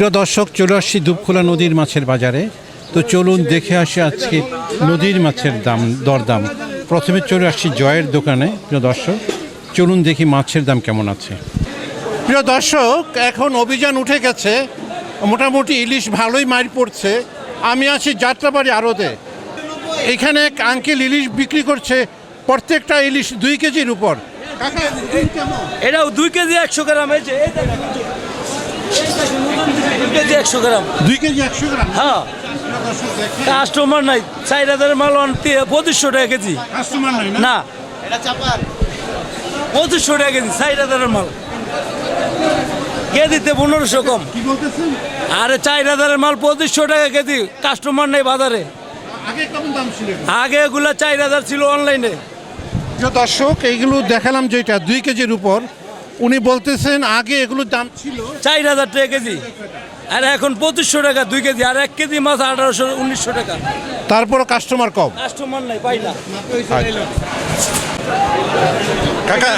প্রিয় দর্শক চলে আসছি দুপখোলা নদীর মাছের বাজারে, তো চলুন দেখে আসি আজকে নদীর মাছের দাম, দরদাম। প্রথমে চলে আসছি জয়ের দোকানে, প্রিয় দর্শক, চলুন দেখি মাছের দাম কেমন আছে। প্রিয় দর্শক, এখন অভিযান উঠে গেছে, মোটামুটি ইলিশ ভালোই মার পড়ছে। আমি আছি যাত্রাবাড়ি আড়তে। এখানে এক আঙ্কেল ইলিশ বিক্রি করছে, প্রত্যেকটা ইলিশ দুই কেজির উপর। এটাও দুই কেজি একশো গ্রাম হয়েছে। কেজি একশো গ্রাম। দুই কেজি একশো গ্রাম? হ্যাঁ। কাস্টমার নাই চার হাজারের মাল আনতে পঁচিশশো টাকা কেজি। কাস্টমার নাই না? পঁচিশশো টাকা কেজি চার হাজারের মাল। কে দিতে পনেরোশো কম। আরে চার হাজারের মাল পঁচিশশো টাকা কেজি কাস্টমার নেই বাজারে। আগে এগুলা? চার হাজার ছিল অনলাইনে। দর্শক এইগুলো দেখালাম যেটা দুই কেজির উপর। উনি বলতেছেন আগে এগুলোর দাম ছিল। চার হাজার টাকা কেজি। আর এখন পঁচিশশো টাকা দুই কেজি। আর এক কেজি মাছ আঠারোশো উনিশশো টাকা। তারপরও কাস্টমার কম। কাস্টমার নাই পাই না কাকা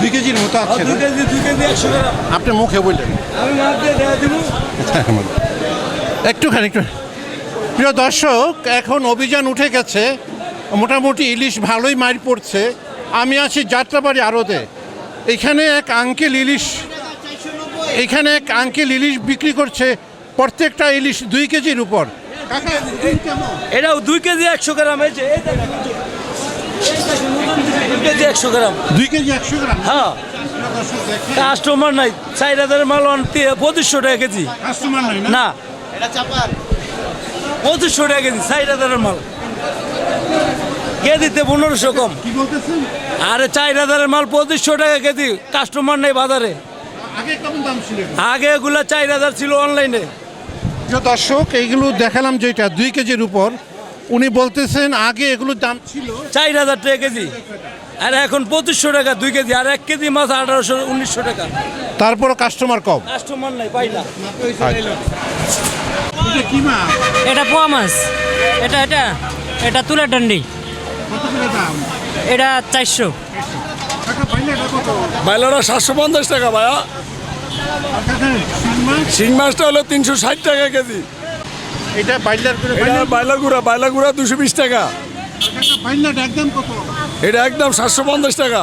দুই কেজির মতো আছে দুই কেজি দুই কেজি একশো আপনি মুখে বললেন। আমি মাছ দিয়ে দেওয়া দিব। একটুখানি একটু। প্রিয় দর্শক এখন অভিযান উঠে গেছে। মোটামুটি ইলিশ ভালোই মার পড়ছে। আমি আছি যাত্রাবাড়ি আড়তে। এখানে এক আঙ্কেল ইলিশ এখানে এক আঙ্কেল ইলিশ বিক্রি করছে প্রত্যেকটা ইলিশ দুই কেজির উপর? এটাও দুই কেজি একশো গ্রাম হয়েছে এই দেখেন। দুই কেজি একশো গ্রাম। দুই কেজি একশো গ্রাম? হ্যাঁ। কাস্টমার নাই চার হাজারের মাল আনতে পঁচিশশো টাকা কেজি। কাস্টমার নাই না? পঁচিশশো টাকা কেজি চার হাজারের মাল। কে দিতে পনেরোশো কম। কি বলতেছেন? আরে চার হাজারের মাল পঁচিশশো টাকা কেজি কাস্টমার নেই বাজারে। আগে এগুলো দাম ছিল চার হাজার ছিল অনলাইনে দর্শক এইগুলো দেখালাম যেটা দুই কেজির উপর। উনি বলতেছেন আগে এগুলোর দাম ছিল চার হাজার টাকা কেজি। আর এখন পঁচিশশো টাকা দুই কেজি আর এক কেজি মাছ আঠারোশো উনিশশো টাকা। তারপরও কাস্টমার কম। কাস্টমার নাই পাই না এটা পোয়া মাছ। এটা এটা এটা তুলা ডান্ডি এটা চারশো। বাইলারা সাতশো পঞ্চাশ টাকা ভাইয়া। শিং মাছটা হলো তিনশো ষাট টাকা কেজি। এটা বাইলার গুঁড়া বাইলা গুঁড়া দুশো বিশ টাকা। কাকা বাইলার একদম কত? এটা একদম সাতশো পঞ্চাশ টাকা।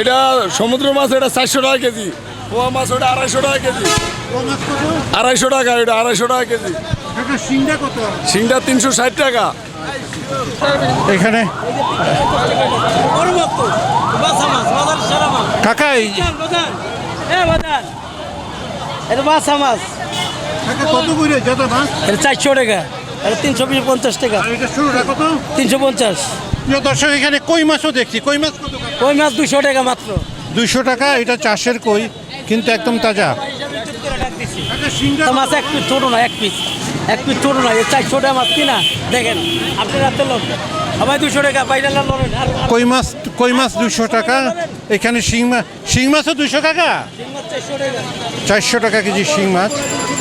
এটা সমুদ্র মাছ এটা চারশো টাকা কেজি। পোয়া মাছ ওটা আড়াইশো টাকা কেজি। আড়াইশো টাকা এটা আড়াইশো টাকা কেজি। শিংটা তিনশো ষাট টাকা। এখানে? কাকা এই- এটা বাসা মাছ। চারশো টাকা। এটা তিনশো পঞ্চাশ টাকা। এটা ষোলোটা কত? তিনশো পঞ্চাশ। দর্শক এখানে কই মাছও দেখছি। কই মাছ কত ওই মাছ দুশো টাকা মাত্র। দুইশো টাকা এটা চাষের কই কিন্তু একদম তাজা। তো মাছ এক পিস ছোটো না এক পিস। এক পিস ছোটো না এই চারশো টাকা মাছ কিনা দেখেন আপনি রাতে লোক। সবাই দুশো টাকা বাইরে লড়েন আর আর কই মাছ কই মাছ দুশো টাকা? এখানে শিং মাছ শিং মাছও দুশো টাকা? চারশো টাকা। কেজি শিং মাছ।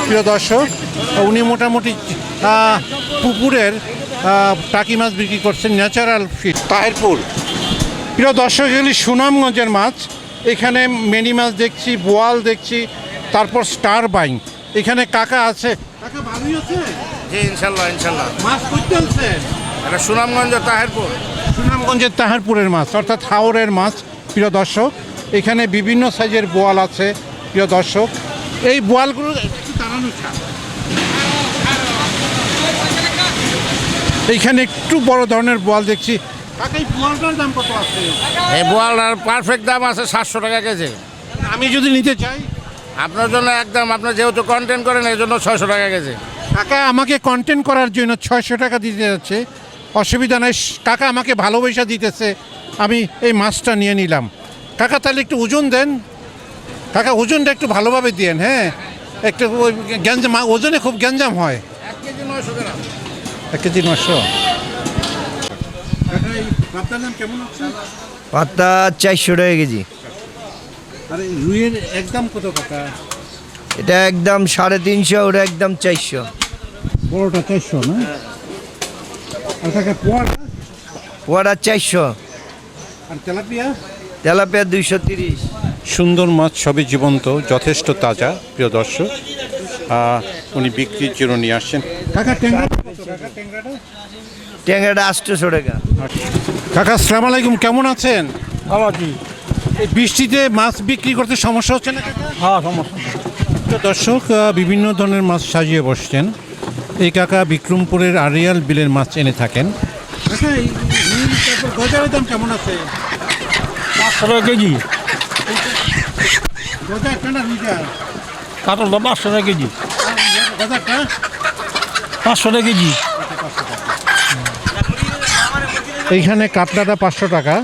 প্রিয় দর্শক উনি মোটামুটি পুকুরের টাকি মাছ বিক্রি করছেন ন্যাচারাল ফিট তাহেরপুর। প্রিয় দর্শক এগুলি সুনামগঞ্জের মাছ। এখানে মেনি মাছ দেখছি বোয়াল দেখছি তারপর স্টার বাইং। এখানে কাকা আছে। কাকা ভালোই আছে? জি ইনশাল্লাহ ইনশাল্লাহ। মাছ করতে আনছেন এটা সুনামগঞ্জ তাহেরপুর। সুনামগঞ্জের তাহারপুরের মাছ অর্থাৎ হাওরের মাছ প্রিয় দর্শক। এখানে বিভিন্ন সাইজের বোয়াল আছে প্রিয় দর্শক। এই বোয়ালগুলো দাঁড়ানো এইখানে একটু বড় ধরনের বোয়াল দেখছি। কাকা এই বোয়ালটার দাম কত এই বোয়ালটার পারফেক্ট দাম আছে সাতশো টাকা কেজি। আমি যদি নিতে চাই আপনার জন্য একদম আপনার যেহেতু কন্টেন্ট করেন এই জন্য ছয়শো টাকা কেজি। কাকা আমাকে কন্টেন্ট করার জন্য ছয়শো টাকা দিতে যাচ্ছে। অসুবিধা নাই। কাকা আমাকে ভালোবাসা দিতেছে। আমি এই মাছটা নিয়ে নিলাম। কাকা তাহলে একটু ওজন দেন। কাকা ওজনটা একটু ভালোভাবে দিয়েন হ্যাঁ? একটু ওই গ্যাঞ্জাম ওজনে খুব গ্যাঞ্জাম হয়। এক কেজি নয়শো গ্রাম। এক কেজি নশো কেমন আছে পাতা চারশো টাকা কেজি। আরে রুইয়ের একদম কত এটা একদম সাড়ে তিনশো ওটা একদম চারশো। বড়টা চারশো না? আর কাকা পোয়াটা? পোয়াটা চারশো। আর তেলাপিয়া? তেলাপিয়া দুইশো তিরিশ। সুন্দর মাছ সবই জীবন্ত যথেষ্ট তাজা প্রিয় দর্শক। উনি বিক্রির জন্য নিয়ে আসছেন। কাকা ট্যাংরা ট্যাংরাটা আটশোশো টাকা। কাকা আসসালামু আলাইকুম কেমন আছেন? ভালো আছি। বৃষ্টিতে মাছ বিক্রি করতে সমস্যা হচ্ছে না হ্যাঁ সমস্যা। তো দর্শক বিভিন্ন ধরনের মাছ সাজিয়ে বসছেন। এই কাকা বিক্রমপুরের আরিয়াল বিলের মাছ এনে থাকেন। গজারের দাম কেমন আছে? পাঁচশো টাকা কেজি। গজারটা না রুইজার কাতলটা পাঁচশো টাকা কেজি। গজারটা পাঁচশো টাকা কেজি। এইখানে কাতলাটা পাঁচশো টাকা।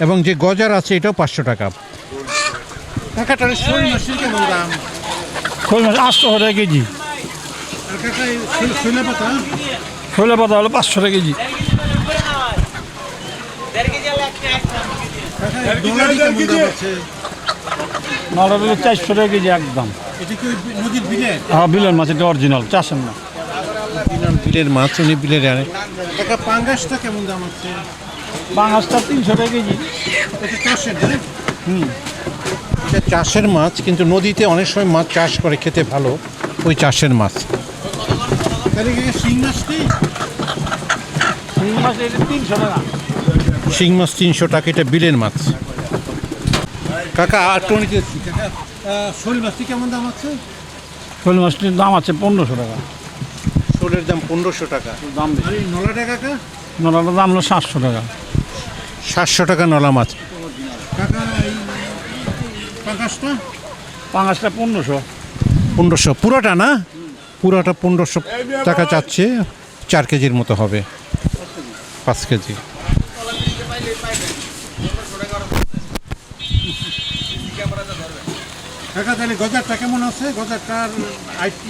এবং যে গজার আছে এটাও পাঁচশো টাকা। কাকাটার শোল মাছের কেমন দাম? খোল মাছ আটশো টাকা কেজি। শোলে পাতা? হলো পাঁচশো টাকা কেজি। নটা হলো চারশো টাকা কেজি একদম। এটা কি ওই নদীর বিলের হ্যাঁ বিলের মাছ এটা অরিজিনাল চাষের না বিলের বিলের মাছ উনি বিলের আনে পাঙ্গাসটা কেমন দাম আছে? বাংলাটা তিনশো টাকা কেজি। এটা চাষের হুম। এটা চাষের মাছ কিন্তু নদীতে অনেক সময় মাছ চাষ করে খেতে ভালো ওই চাষের মাছ। শিং মাছ তিনশো টাকা। শিং মাছ তিনশো টাকা এটা বিলের মাছ। কাকা আর টনিতে কাকা আহ, শোল মাছটি কেমন দাম আছে? শোল মাছটির দাম আছে পনেরোশো টাকা। শোলের দাম পনেরোশো টাকা। দাম বেশি। আর এই নলাটা দাম হলো সাতশো টাকা। সাতশো টাকা নলা মাছ। কাকা এই পাঙ্গাসটা পাঙাশটা পনেরোশো। পনেরোশো। পুরোটা না? পুরোটা পনেরোশো টাকা চাচ্ছে। চার কেজির মতো হবে। পাঁচ কেজি। কাকা তাহলে গজারটা কেমন আছে? গজারটার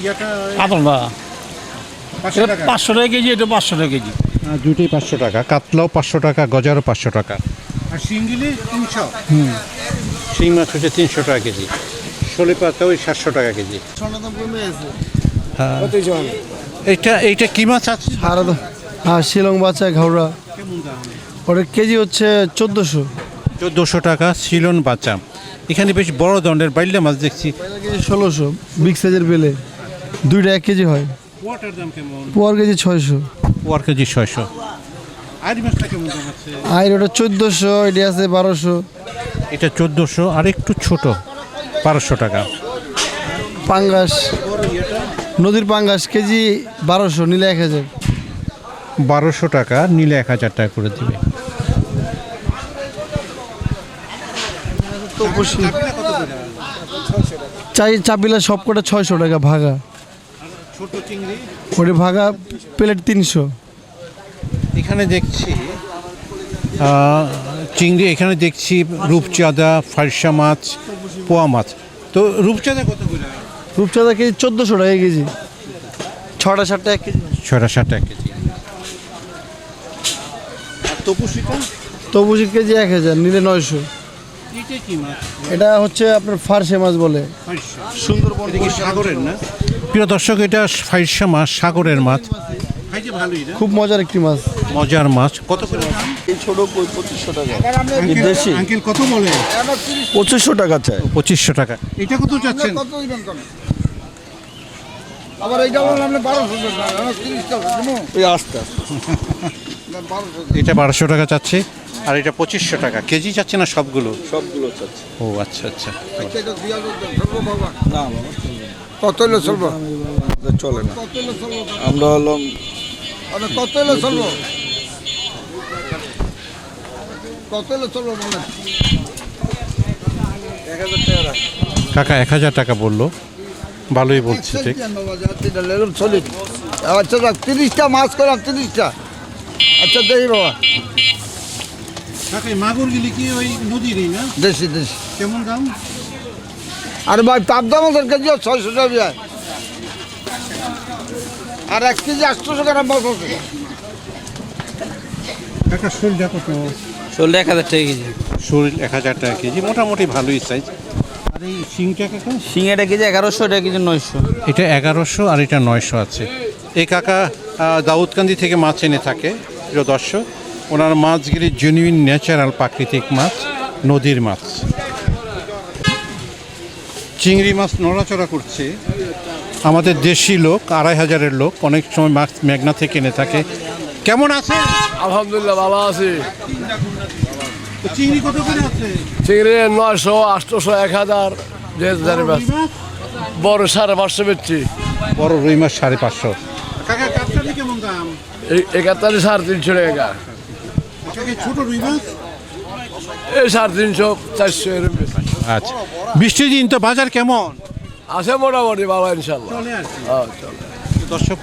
ইয়াটা পাঁচশো টাকা? কেজি এটা পাঁচশো টাকা কেজি। দুটোই পাঁচশো টাকা। কাতলাও পাঁচশো টাকা গজারও পাঁচশো টাকা। আর শিঙ্গিলি তিনশো? শিং মাছ হচ্ছে তিনশো টাকা কেজি। শোলে পাতা ওই সাতশো টাকা কেজি। হ্যাঁ। এইটা এইটা কি মাছ আছে? আর হ্যাঁ শিলং বাচ্চা ঘাওড়া কেমন ওটার কেজি হচ্ছে চোদ্দোশো। চোদ্দোশো টাকা সিলন বাচ্চা। এখানে বেশ বড় দণ্ডের বাইল্লা মাছ দেখছি। কেজি ষোলোশো বিগ সাইজের বেলে। দুইটা এক কেজি হয়। ওয়াটার দাম কেমন? পোয়ার কেজি ছয়শো। ওয়ার কেজি ছয়শো। আর মাছটা কেমন দাম আছে? আর ওটা চোদ্দোশো এটি আছে বারোশো। এটা চোদ্দোশো আর একটু ছোট বারোশো টাকা। পাঙ্গাস। নদীর পাঙ্গাস কেজি বারোশো নিলে এক হাজার। বারোশো টাকা নিলে এক হাজার টাকা করে দিবে। চাই চাপিলা সব কটা ছয়শো টাকা ভাগা। ছোট চিংড়ি। ওটি ভাগা প্লেট তিনশো। এখানে দেখছি চিংড়ি এখানে দেখছি রূপচাঁদা ফারসা মাছ পোয়া মাছ। তো রূপচাঁদা কত করে রূপচাঁদা কেজি চোদ্দোশো টাকা কেজি। ছটা সাতটা এক কেজি। ছয়টা ষাট এক কেজি। তবুজি কেজি এক হাজার নিলে নয়শো। এটা হচ্ছে আপনার ফার্সে মাছ বলে। সুন্দরবন সাগরের না? প্রিয় দর্শক এটা ফাইসা মাছ সাগরের মাছ। না খুব মজার একটি মাছ। মজার মাছ। কত করে দাম? ছোট পঁচিশশো টাকা। দেশি। আঙ্কেল কত বলে? পঁচিশশো টাকা চাই। পঁচিশশো টাকা। এটা কত চাচ্ছেন? আবার এইটা বললাম বারোশো তিরিশটা আস্তে এটা বারোশো টাকা চাচ্ছে আর এটা পঁচিশশো টাকা। কেজি চাচ্ছে না সবগুলো? সবগুলো চাচ্ছি। ও আচ্ছা আচ্ছা। কত হইল চলবো? চলে না। আমরা হলাম কত হইল চলবো? কত হইল চলবো বলেন? কাকা এক হাজার টাকা বলল। ভালোই বলছে ঠিক? চলি আচ্ছা তিরিশটা মাছ করলাম তিরিশটা। আচ্ছা দেখি বাবা। কাকা মাগুর গিলি কি ওই নদীরই না? দেশি দেশি। কেমন দাম? আর ভাই পাবদা মাছের কেজি ছয়শো টাকা আর এক কেজি আটশোশো গ্রাম মাছ আছে কত এক হাজার টাকা কেজি। শরীর এক হাজার টাকা কেজি মোটামুটি ভালোই সাইজ আর এই শিংটা কাকা? শিঙেটা কেজি এগারোশো এটা কেজি নয়শো। এটা এগারোশো আর এটা নয়শো আছে। এই কাকা দাউদকান্দি থেকে মাছ এনে থাকে প্রিয় দর্শক। ওনার মাছগুলি জেনুইন ন্যাচারাল প্রাকৃতিক মাছ নদীর মাছ। চিংড়ি মাছ নড়াচড়া করছে। আমাদের দেশি লোক আড়াই হাজারের লোক অনেক সময় মাছ মেঘনা থেকে এনে থাকে। কেমন আছে? আলহামদুলিল্লাহ ভালো আছি। চিংড়ি কত করে আছে? চিংড়ি নয়শো আটশোশো এক হাজার হাজার মাছ? বড় সাড়ে পাঁচশো বেচছি। বড় রুই মাছ সাড়ে পাঁচশো। একাত্তরে সাড়ে তিনশো টাকা ছোট রুই মাছ? এই সাড়ে তিনশো চারশো এরকম। আচ্ছা। বৃষ্টির দিন তো বাজার কেমন? আছে মোটামুটি বাবা ইনশাল্লাহ। হ্যাঁ দর্শক